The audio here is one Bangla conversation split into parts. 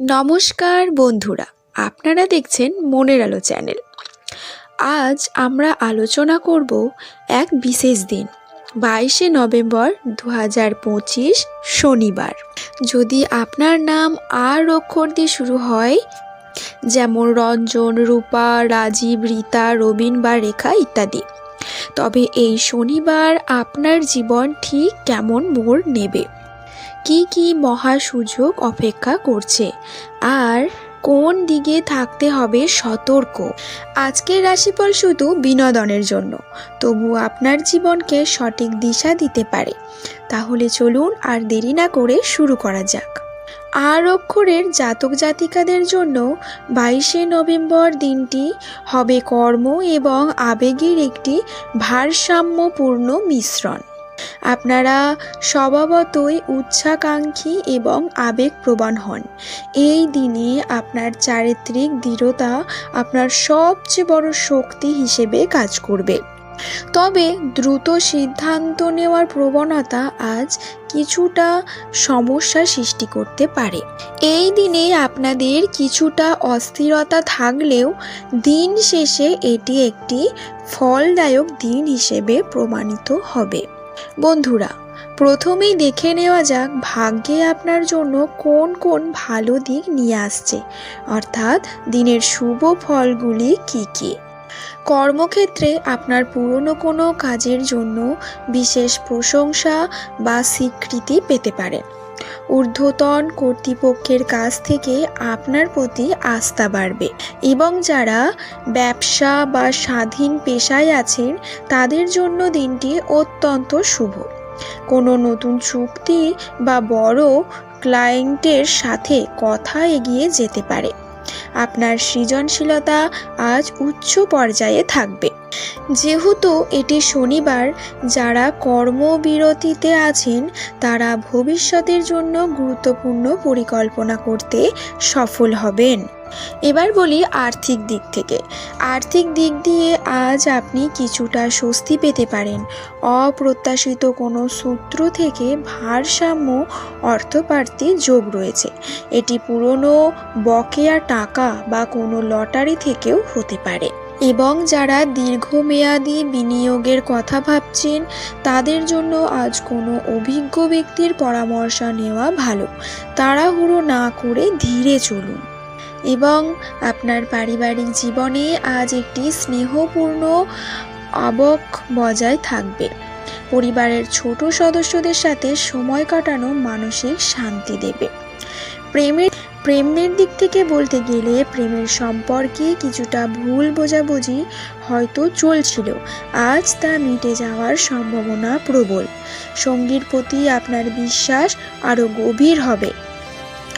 নমস্কার বন্ধুরা, আপনারা দেখছেন মনের আলো চ্যানেল। আজ আমরা আলোচনা করব এক বিশেষ দিন, বাইশে নভেম্বর দু হাজার পঁচিশ শনিবার। যদি আপনার নাম আর অক্ষর দিয়ে শুরু হয়, যেমন রঞ্জন, রূপা, রাজীব, রীতা, রবিন বা রেখা ইত্যাদি, তবে এই শনিবার আপনার জীবন ঠিক কেমন মোড় নেবে? কি কি মহা সুযোগ অপেক্ষা করছে? আর কোন দিকে থাকতে হবে সতর্ক? আজকের রাশিফল শুধু বিনোদনের জন্য। তবু আপনার জীবনকে সঠিক দিশা দিতে পারে। তাহলে চলুন আর দেরি না করে শুরু করা যাক। আর অক্ষরের জাতক জাতিকাদের জন্য বাইশে নভেম্বর দিনটি হবে কর্ম এবং আবেগের একটি ভারসাম্যপূর্ণ মিশ্রণ। আপনারা স্বভাবতই উচ্চাকাঙ্ক্ষী এবং আবেগ আবেগপ্রবণ হন। এই দিনে আপনার চারিত্রিক দৃঢ়তা আপনার সবচেয়ে বড় শক্তি হিসেবে কাজ করবে। তবে দ্রুত সিদ্ধান্ত নেওয়ার প্রবণতা আজ কিছুটা সমস্যা সৃষ্টি করতে পারে। এই দিনে আপনাদের কিছুটা অস্থিরতা থাকলেও দিন শেষে এটি একটি ফলদায়ক দিন হিসেবে প্রমাণিত হবে। বন্ধুরা, প্রথমেই দেখে নেওয়া যাক ভাগ্যে আপনার জন্য কোন কোন ভালো দিক নিয়ে আসছে। অর্থাৎ দিনের শুভ ফলগুলি কি কি? কর্মক্ষেত্রে আপনার পুরনো কোনো কাজের জন্য বিশেষ প্রশংসা বা স্বীকৃতি পেতে পারেন ঊর্ধ্বতন কর্তৃপক্ষের কাছ থেকে আপনার প্রতি আস্থা বাড়বে এবং যারা ব্যবসা বা স্বাধীন পেশায় আছেন, তাদের জন্য দিনটি অত্যন্ত শুভ। কোনো নতুন চুক্তি বা বড় ক্লায়েন্টের সাথে কথা এগিয়ে যেতে পারে। আপনার সৃজনশীলতা আজ উচ্চ পর্যায়ে থাকবে। যেহেতু এটি শনিবার, যারা কর্মবিরতিতে আছেন, তারা ভবিষ্যতের জন্য গুরুত্বপূর্ণ পরিকল্পনা করতে সফল হবেন। এবার বলি আর্থিক দিক থেকে। আর্থিক দিক দিয়ে আজ আপনি কিছুটা স্বস্তি পেতে পারেন। অপ্রত্যাশিত কোনো সূত্র থেকে ভারসাম্য অর্থপ্রাপ্তির যোগ রয়েছে। এটি পুরনো বকেয়া টাকা বা কোনো লটারি থেকেও হতে পারে। এবং যারা দীর্ঘমেয়াদী বিনিয়োগের কথা ভাবছেন, তাদের জন্য আজ কোনো অভিজ্ঞ ব্যক্তির পরামর্শ নেওয়া ভালো। তাড়াহুড়ো না করে ধীরে চলুন। এবং আপনার পারিবারিক জীবনে আজ একটি স্নেহপূর্ণ আবক বজায় থাকবে। পরিবারের ছোট সদস্যদের সাথে সময় কাটানো মানসিক শান্তি দেবে। প্রেমের প্রেমের দিক থেকে বলতে গেলে প্রেমের সম্পর্কে কিছুটা ভুল বোঝাবুঝি হয়তো চলছিল। আজ তা মিটে যাওয়ার সম্ভাবনা প্রবল। সঙ্গীর প্রতি আপনার বিশ্বাস আরও গভীর হবে।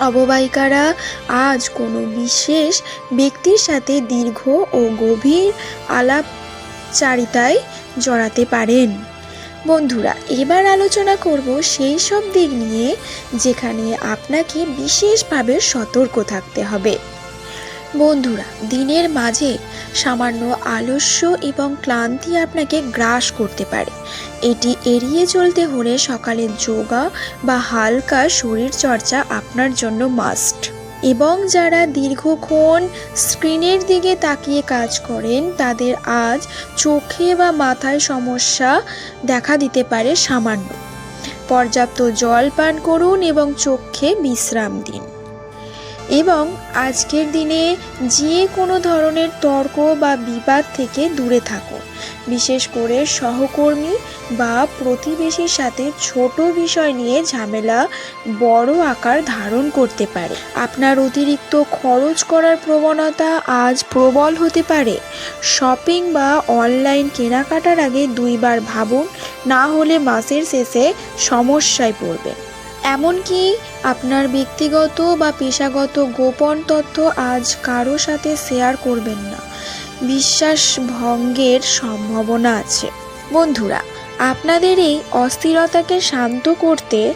অববাহিকারা আজ কোনো বিশেষ ব্যক্তির সাথে দীর্ঘ ও গভীর আলাপচারিতায় জড়াতে পারেন। বন্ধুরা, এবার আলোচনা করব সেই সব দিক নিয়ে যেখানে আপনাকে বিশেষভাবে সতর্ক থাকতে হবে। বন্ধুরা, দিনের মাঝে সামান্য আলস্য এবং ক্লান্তি আপনাকে গ্রাস করতে পারে। এটি এড়িয়ে চলতে হলে সকালে যোগা বা হালকা শরীর চর্চা আপনার জন্য মাস্ট এবং যারা দীর্ঘক্ষণ স্ক্রিনের দিকে তাকিয়ে কাজ করেন, তাদের আজ চোখে বা মাথায় সমস্যা দেখা দিতে পারে সামান্য। পর্যাপ্ত জল পান করুন এবং চোখে বিশ্রাম দিন। এবং আজকের দিনে যে কোনো ধরনের তর্ক বা বিবাদ থেকে দূরে থাকুন বিশেষ করে সহকর্মী বা প্রতিবেশীর সাথে ছোট বিষয় নিয়ে ঝামেলা বড় আকার ধারণ করতে পারে। আপনার অতিরিক্ত খরচ করার প্রবণতা আজ প্রবল হতে পারে। শপিং বা অনলাইন কেনাকাটার আগে দুইবার ভাবুন, না হলে মাসের শেষে সমস্যায় পড়বেন। এমনকি আপনার ব্যক্তিগত বা পেশাগত গোপন তথ্য আজ কারও সাথে শেয়ার করবেন না। বিশ্বাস ভঙ্গের সম্ভাবনা আছে। বন্ধুরা, আপনাদের এই অস্থিরতাকে শান্ত করতে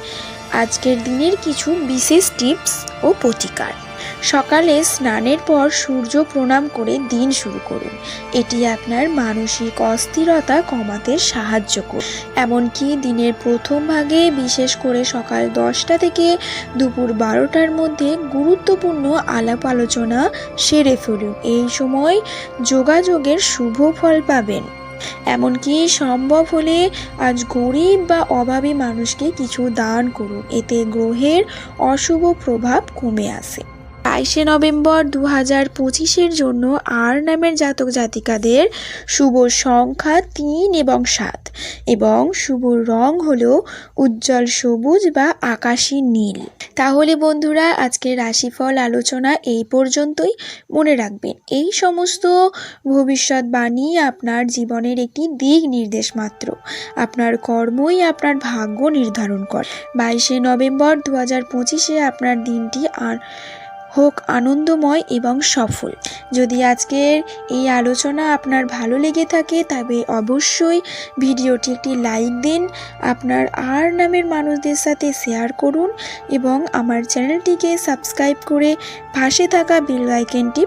আজকের দিনের কিছু বিশেষ টিপস ও প্রতিকার। সকালে স্নানের পর সূর্য প্রণাম করে দিন শুরু করুন। এটি আপনার মানসিক অস্থিরতা কমাতে সাহায্য করবে। এমনকি দিনের প্রথম ভাগে, বিশেষ করে সকাল দশটা থেকে দুপুর বারোটার মধ্যে গুরুত্বপূর্ণ আলাপ আলোচনা সেরে ফেলুন। এই সময় যোগাযোগের শুভ ফল পাবেন। এমনকি সম্ভব হলে আজ গরিব বা অভাবী মানুষকে কিছু দান করুন। এতে গ্রহের অশুভ প্রভাব কমে আসে। বাইশে নভেম্বর দু হাজার পঁচিশের জন্য আর নামের জাতক জাতিকাদের শুভ সংখ্যা তিন এবং সাত এবং শুভ রং হল উজ্জ্বল সবুজ বা আকাশী নীল। তাহলে বন্ধুরা, আজকের রাশিফল আলোচনা এই পর্যন্তই। মনে রাখবেন, এই সমস্ত ভবিষ্যৎবাণী আপনার জীবনের একটি দিক নির্দেশ মাত্র। আপনার কর্মই আপনার ভাগ্য নির্ধারণ করে। বাইশে নভেম্বর দু হাজার পঁচিশে আপনার দিনটি আর হোক আনন্দময় এবং সফল। যদি আজকের এই আলোচনা আপনার ভালো লেগে থাকে, তবে অবশ্যই ভিডিওটি একটি লাইক দিন, আপনার আর নামের মানুষদের সাথে শেয়ার করুন এবং আমার চ্যানেলটিকে সাবস্ক্রাইব করে পাশে থাকা বেল আইকনটি